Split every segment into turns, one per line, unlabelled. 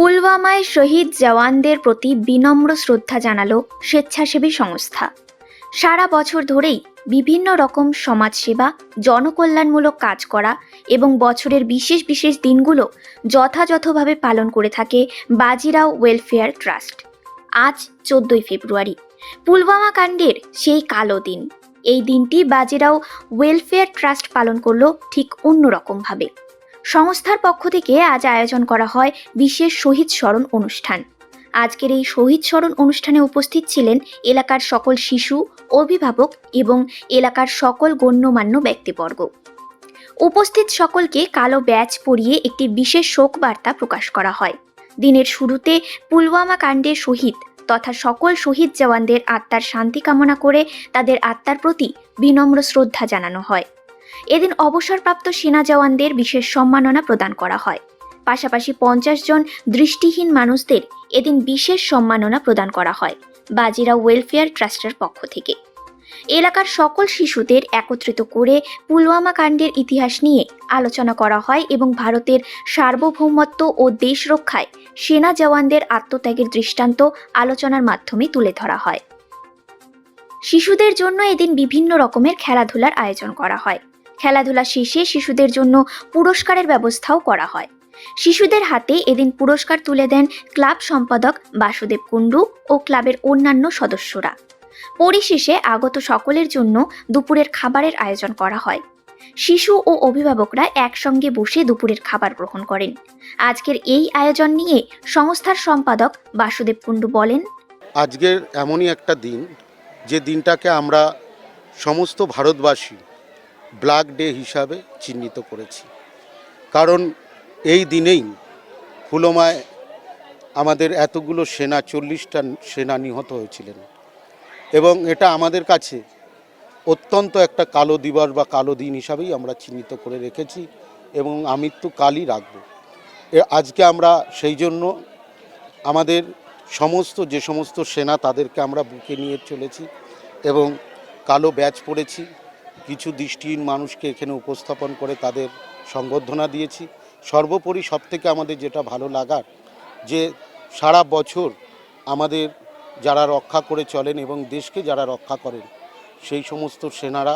পুলওয়ামায় শহীদ জওয়ানদের প্রতি বিনম্র শ্রদ্ধা জানালো স্বেচ্ছাসেবী সংস্থা। সারা বছর ধরেই বিভিন্ন রকম সমাজসেবা, জনকল্যাণমূলক কাজ করা এবং বছরের বিশেষ বিশেষ দিনগুলো যথাযথভাবে পালন করে থাকে বাজিরাও ওয়েলফেয়ার ট্রাস্ট। আজ চোদ্দই ফেব্রুয়ারি। পুলওয়ামা কাণ্ডের সেই কালো দিন। এই দিনটি বাজিরাও ওয়েলফেয়ার ট্রাস্ট পালন করল ঠিক অন্যরকমভাবে। সংস্থার পক্ষ থেকে আজ আয়োজন করা হয় বিশেষ শহীদ স্মরণ অনুষ্ঠান। আজকের এই শহীদ স্মরণ অনুষ্ঠানে উপস্থিত ছিলেন এলাকার সকল শিশু, অভিভাবক এবং এলাকার সকল গণ্যমান্য ব্যক্তিবর্গ। উপস্থিত সকলকে কালো ব্যাচ পরিয়ে একটি বিশেষ শোক বার্তা প্রকাশ করা হয়। দিনের শুরুতে পুলওয়ামা কাণ্ডে শহীদ তথা সকল শহীদ জওয়ানদের আত্মার শান্তি কামনা করে তাদের আত্মার প্রতি বিনম্র শ্রদ্ধা জানানো হয়। এদিন অবসরপ্রাপ্ত সেনা জওয়ানদের বিশেষ সম্মাননা প্রদান করা হয়। পাশাপাশি পঞ্চাশ জন দৃষ্টিহীন মানুষদের এদিন বিশেষ সম্মাননা প্রদান করা হয়, বাজিরা ওয়েলফেয়ার ট্রাস্টের পক্ষ থেকে। এলাকার সকল শিশুদের একত্রিত করে পুলওয়ামা কাণ্ডের ইতিহাস নিয়ে আলোচনা করা হয় এবং ভারতের সার্বভৌমত্ব ও দেশ রক্ষায় সেনা জওয়ানদের আত্মত্যাগের দৃষ্টান্ত আলোচনার মাধ্যমে তুলে ধরা হয়। শিশুদের জন্য এদিন বিভিন্ন রকমের খেলাধুলার আয়োজন করা হয়। খেলাধুলা শেষে শিশুদের জন্য পুরস্কারের ব্যবস্থাও করা হয়। শিশুদের হাতে এদিন পুরস্কার তুলে দেন ক্লাব সম্পাদক বাসুদেব কুণ্ডু ও ক্লাবের অন্যান্য সদস্যরা। পরিশেষে আগত সকলের জন্য দুপুরের খাবারের আয়োজন করা হয়। শিশু ও অভিভাবকরা একসঙ্গে বসে দুপুরের খাবার গ্রহণ করেন। আজকের এই আয়োজন নিয়ে সংস্থার সম্পাদক বাসুদেব কুণ্ডু বলেন,
আজকের এমনই একটা দিন যে দিনটাকে আমরা সমস্ত ভারতবাসী ব্ল্যাক ডে হিসাবে চিহ্নিত করেছি। কারণ এই দিনেই ফুলমায় আমাদের এতগুলো সেনা, চল্লিশটা সেনা নিহত হয়েছিলেন। এবং এটা আমাদের কাছে অত্যন্ত একটা কালো দিবস বা কালো দিন হিসাবেই আমরা চিহ্নিত করে রেখেছি এবং আমৃত্যু কালই রাখব। আজকে আমরা সেই জন্য আমাদের সমস্ত, যে সমস্ত সেনা তাদেরকে আমরা বুকে নিয়ে চলেছি এবং কালো ব্যাচ পরেছি। কিছু দৃষ্টিহীন মানুষকে এখানে উপস্থাপন করে তাদের সংবর্ধনা দিয়েছি। সর্বোপরি সবথেকে আমাদের যেটা ভালো লাগার, যে সারা বছর আমাদের যারা রক্ষা করে চলেন এবং দেশকে যারা রক্ষা করেন, সেই সমস্ত সেনারা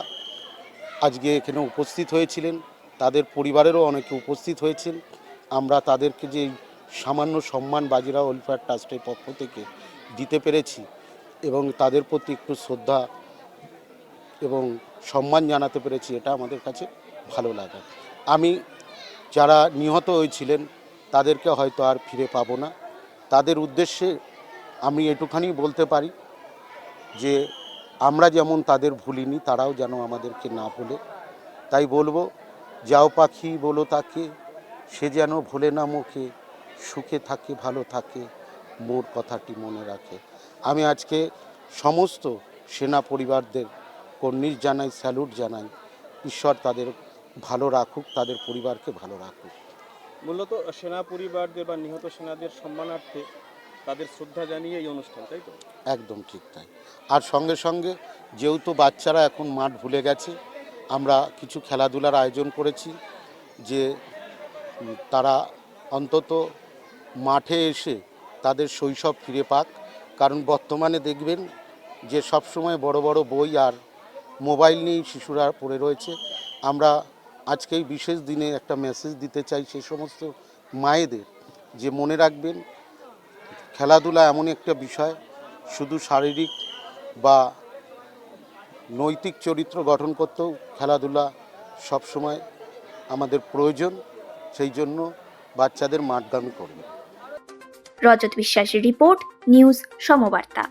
আজকে এখানে উপস্থিত হয়েছিলেন। তাদের পরিবারেরও অনেকে উপস্থিত হয়েছেন। আমরা তাদেরকে যে সামান্য সম্মান বাজিরা ওয়েলফেয়ার ট্রাস্টের পক্ষ থেকে দিতে পেরেছি এবং তাদের প্রতি একটু শ্রদ্ধা এবং সম্মান জানাতে পেরেছি, এটা আমাদের কাছে ভালো লাগে। আমি যারা নিহত হয়েছিলেন, তাদেরকে হয়তো আর ফিরে পাবো না। তাদের উদ্দেশ্যে আমি এটুখানি বলতে পারি যে, আমরা যেমন তাদের ভুলিনি, তারাও যেন আমাদেরকে না ভুলে। তাই বলব, যাও পাখি বলো তাকে, সে যেন ভোলে না মুখে, সুখে থাকে, ভালো থাকে, মোর কথাটি মনে রাখে। আমি আজকে সমস্ত সেনা পরিবারদের কর্নিশ জানাই স্যালুট জানাই ঈশ্বর তাদের ভালো রাখুক তাদের পরিবারকে ভালো রাখুক।
মূলত সেনা পরিবারদের বা নিহত সেনাদের সম্মানার্থে তাদের শ্রদ্ধা জানিয়ে এই অনুষ্ঠান তাই তো?
একদম ঠিক তাই। আর সঙ্গে সঙ্গে যেহেতু বাচ্চারা এখন মাঠ ভুলে গেছে আমরা কিছু খেলাধুলার আয়োজন করেছি যে তারা অন্তত মাঠে এসে তাদের শৈশব ফিরে পাক। কারণ বর্তমানে দেখবেন যে সব সময় বড় বড় বই আর মোবাইল নিয়েই শিশুরা পড়ে রয়েছে। আমরা আজকে এই বিশেষ দিনে একটা মেসেজ দিতে চাই সেই সমস্ত মায়েদের যে মনে রাখবেন, খেলাধুলা এমন একটা বিষয়, শুধু শারীরিক বা নৈতিক চরিত্র গঠন করতেও খেলাধুলা সবসময় আমাদের প্রয়োজন, সেই জন্য বাচ্চাদের মাঠগামী করবে।
রজত বিশ্বাসের রিপোর্ট, নিউজ সমবার্তা।